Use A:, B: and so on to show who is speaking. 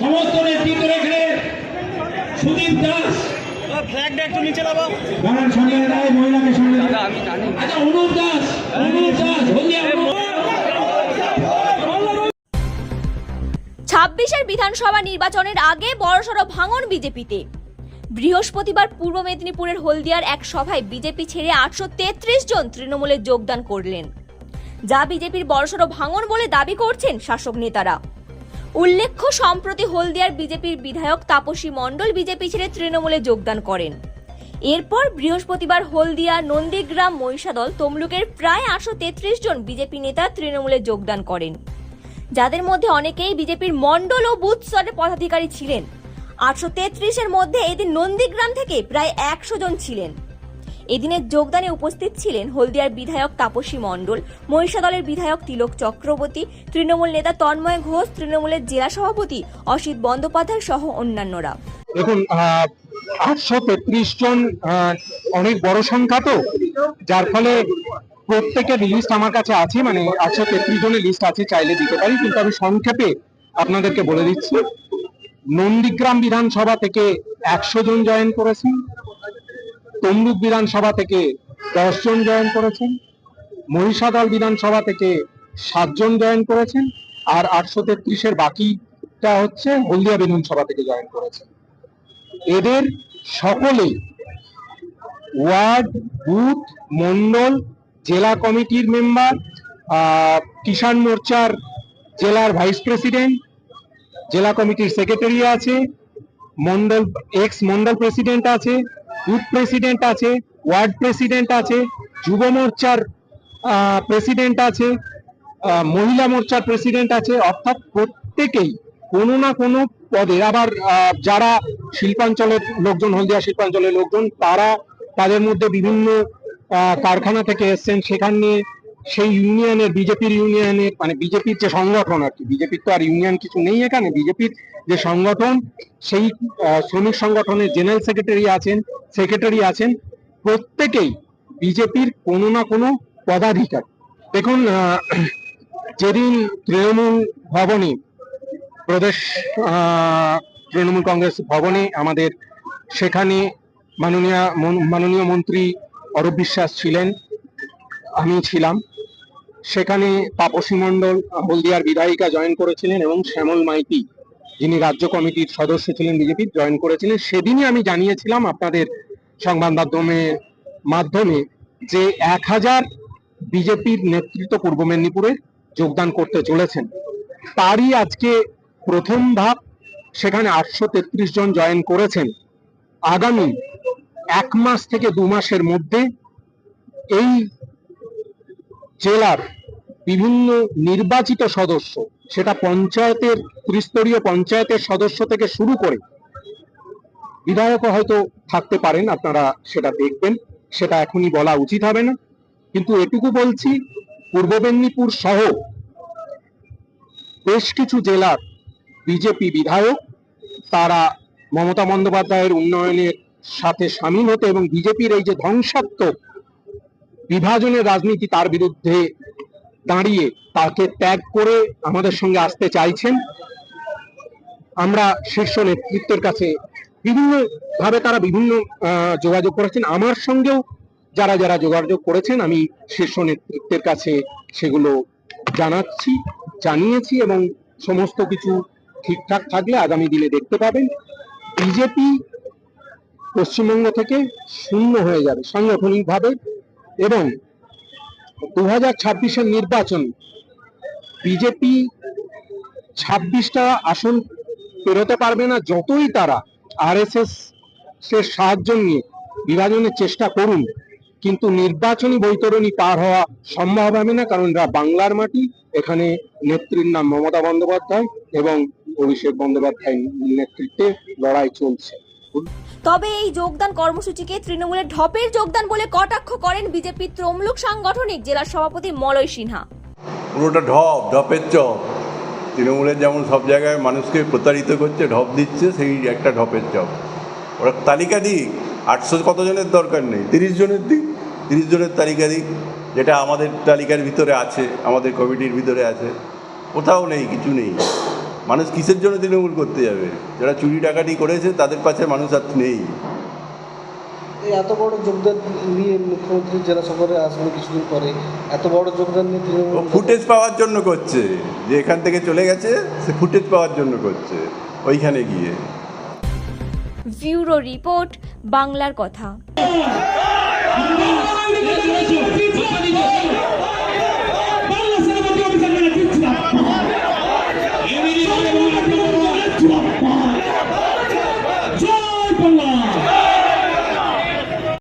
A: সমস্ত নেতৃত্ব রেখে সুদীপ দাস।
B: ফ্ল্যাগটা একটু নিচে নামাও।
A: বানান সঙ্গে রায় মহিলাকে সঙ্গে আচ্ছা অনুপ দাস অনুপ দাস
C: ছাব্বিশের বিধানসভা নির্বাচনের আগে বড়সড় ভাঙন বিজেপিতে। বৃহস্পতিবার পূর্ব মেদিনীপুরের হলদিয়ার এক সভায় বিজেপি ছেড়ে আটশো তেত্রিশ জন তৃণমূলে যোগদান করলেন। যা বিজেপির বড়সড় ভাঙন বলে দাবি করছেন শাসক নেতারা। উল্লেখ্য, সম্প্রতি হলদিয়ার বিজেপির বিধায়ক তাপসী মণ্ডল বিজেপি ছেড়ে তৃণমূলে যোগদান করেন। এরপর বৃহস্পতিবার হলদিয়া, নন্দীগ্রাম, মহিষাদল, তমলুকের প্রায় আটশো তেত্রিশ জন বিজেপি নেতা তৃণমূলে যোগদান করেন। যাদের মধ্যে অনেকেই বিজেপির মণ্ডল ও বুথ স্তরের পদাধিকারী ছিলেন। আটশো তেত্রিশের মধ্যে এদিন নন্দীগ্রাম থেকে প্রায় একশো জন ছিলেন। এদিনের যোগদানে উপস্থিত ছিলেন হলদিয়ার বিধায়ক তাপসী মণ্ডল, মহিষাদলের বিধায়ক তিলক চক্রবর্তী, তৃণমূল নেতা তন্ময় ঘোষ, তৃণমূলের জেলা সভাপতি অসিত বন্দ্যোপাধ্যায় সহ অন্যান্যরা।
D: দেখুন আটশো তেত্রিশ জন অনেক বড় সংখ্যা তো, যার ফলে প্রত্যেকের লিস্ট আমার কাছে আছে মানে আটশো তেত্রিশ জনের লিস্ট আছে, চাইলে দিতে পারি, কিন্তু আমি সংক্ষেপে আপনাদেরকে বলে দিচ্ছি। নন্দীগ্রাম বিধানসভা থেকে একশো জন জয়েন করেছেন তমলুক বিধানসভা থেকে দশজন জয়েন করেছেন, মহিষাদল বিধানসভা থেকে সাতজন জয়েন করেছেন, আর আটশো তেত্রিশের বাকিটা হচ্ছে হলদিয়া বিধানসভা থেকে জয়েন করেছেন। এদের সকলেই ওয়ার্ড, বুথ মন্ডল জেলা কমিটির মেম্বার কিষাণ মোর্চার জেলার ভাইস প্রেসিডেন্ট, জেলা কমিটির সেক্রেটারি আছে মন্ডল এক্স মন্ডল প্রেসিডেন্ট আছে বুথ প্রেসিডেন্ট আছে ওয়ার্ড প্রেসিডেন্ট আছে, যুব মোর্চার প্রেসিডেন্ট আছে মহিলা মোর্চার প্রেসিডেন্ট আছে, অর্থাৎ প্রত্যেকেই কোনো না কোনো পদে, আবার যারা শিল্পাঞ্চলের লোকজন, হলদিয়া শিল্পাঞ্চলের লোকজন, তারা তাদের মধ্যে বিভিন্ন কারখানা থেকে এসছেন। সেখানে সেই ইউনিয়নের বিজেপির ইউনিয়নের মানে বিজেপির যে সংগঠন আর কি, বিজেপির তো আর ইউনিয়ন কিছু নেই এখানে, বিজেপির যে সংগঠন, সেই শ্রমিক সংগঠনের জেনারেল সেক্রেটারি আছেন সেক্রেটারি আছেন, প্রত্যেকেই বিজেপির কোনো না কোনো পদাধিকার। দেখুন যেদিন তৃণমূল ভবনে প্রদেশ তৃণমূল কংগ্রেস ভবনে আমাদের সেখানে মাননীয় মাননীয় মন্ত্রী অরূপ বিশ্বাস ছিলেন, আমি ছিলাম। সেখানে তাপসী মণ্ডল, হলদিয়ার বিধায়িকা জয়েন করেছিলেন এবং শ্যামল মাইতি যিনি রাজ্য কমিটির সদস্য ছিলেন বিজেপির জয়েন করেছিলেন, সেদিনই আমি জানিয়েছিলাম আপনাদের সংবাদ মাধ্যমের মাধ্যমে যে এক হাজার বিজেপির নেতৃত্ব পূর্ব মেদিনীপুরে যোগদান করতে চলেছেন। তারই আজকে প্রথম ধাপ, সেখানে আটশো তেত্রিশ জন জয়েন করেছেন। আগামী এক মাস থেকে দু মাসের মধ্যে এই জেলার বিভিন্ন নির্বাচিত সদস্য সেটা পঞ্চায়েতের, ত্রিস্তরীয় পঞ্চায়েতের সদস্য থেকে শুরু করে বিধায়কও হয়তো থাকতে পারেন, আপনারা সেটা দেখবেন, সেটা এখনই বলা উচিত হবে না। কিন্তু এটুকু বলছি, পূর্ব মেদিনীপুর সহ বেশ কিছু জেলার বিজেপি বিধায়ক, তারা মমতা বন্দ্যোপাধ্যায়ের উন্নয়নের সাথে সামিল হতে এবং বিজেপির এই যে ধ্বংসাত্মক বিভাজনের রাজনীতি তার বিরুদ্ধে দাঁড়িয়ে তাকে ত্যাগ করে আমাদের সঙ্গে আসতে চাইছেন। আমরা শীর্ষ নেতৃত্বের কাছে বিভিন্ন ভাবে তারা বিভিন্ন যোগাযোগ করেছেন। আমার সঙ্গেও যারা যারা যোগাযোগ করেছেন, আমি শীর্ষ নেতৃত্বের কাছে সেগুলো জানাচ্ছি, জানিয়েছি এবং সমস্ত কিছু ঠিকঠাক থাকলে আগামী দিনে দেখতে পাবেন। বিজেপি পশ্চিমবঙ্গ থেকে শূন্য হয়ে যাবে সাংগঠনিকভাবে এবং দু হাজার ছাব্বিশের নির্বাচন, বিজেপি ছাব্বিশটা আসন পেরোতে পারবে না, যতই তারা আরএসএস এর সাহায্য নিয়ে বিভাজনের চেষ্টা করুন, কিন্তু নির্বাচনী বৈতরণী পার হওয়া সম্ভব হবে না, কারণ এরা বাংলার মাটি, এখানে নেত্রীর নাম মমতা বন্দ্যোপাধ্যায় এবং অভিষেক বন্দ্যোপাধ্যায় নেতৃত্বে লড়াই চলছে।
C: তবে এই যোগদান কর্মসূচিকে তৃণমূলের ঢপের যোগদান বলে কটাক্ষ করেন বিজেপির তমলুক সাংগঠনিক জেলা সভাপতি মলয় সিনহা।
E: পুরোটা ঢপ ঢপের চপ। তৃণমূলের যেমন সব জায়গায় মানুষকে প্রতারিত করছে ঢপ দিচ্ছে সেই একটা ঢপের চপ। ওরা তালিকা দিক। আটশো কতজনের দরকার নেই? তিরিশ জনের দিক। তিরিশ জনের তালিকা দিক। যেটা আমাদের তালিকার ভিতরে আছে আমাদের কমিটির ভিতরে আছে। কোথাও নেই কিছু নেই। মানুষ কিসের জন্য তৃণমূল করতে যাবে যারা চুরি ডাকাটি করেছে তাদের পাশে মানুষ আর নেই
F: এত বড় যোগদান নিয়ে মুখ্যমন্ত্রী জেলা সফরে আসবেন কিছুদিন পরে এত বড় যোগদান নিয়ে তৃণমূল
E: ফুটেজ পাওয়ার জন্য করছে যে এখান থেকে চলে গেছে সে ফুটেজ পাওয়ার জন্য করছে ওইখানে গিয়ে
C: ব্যুরো রিপোর্ট বাংলার কথা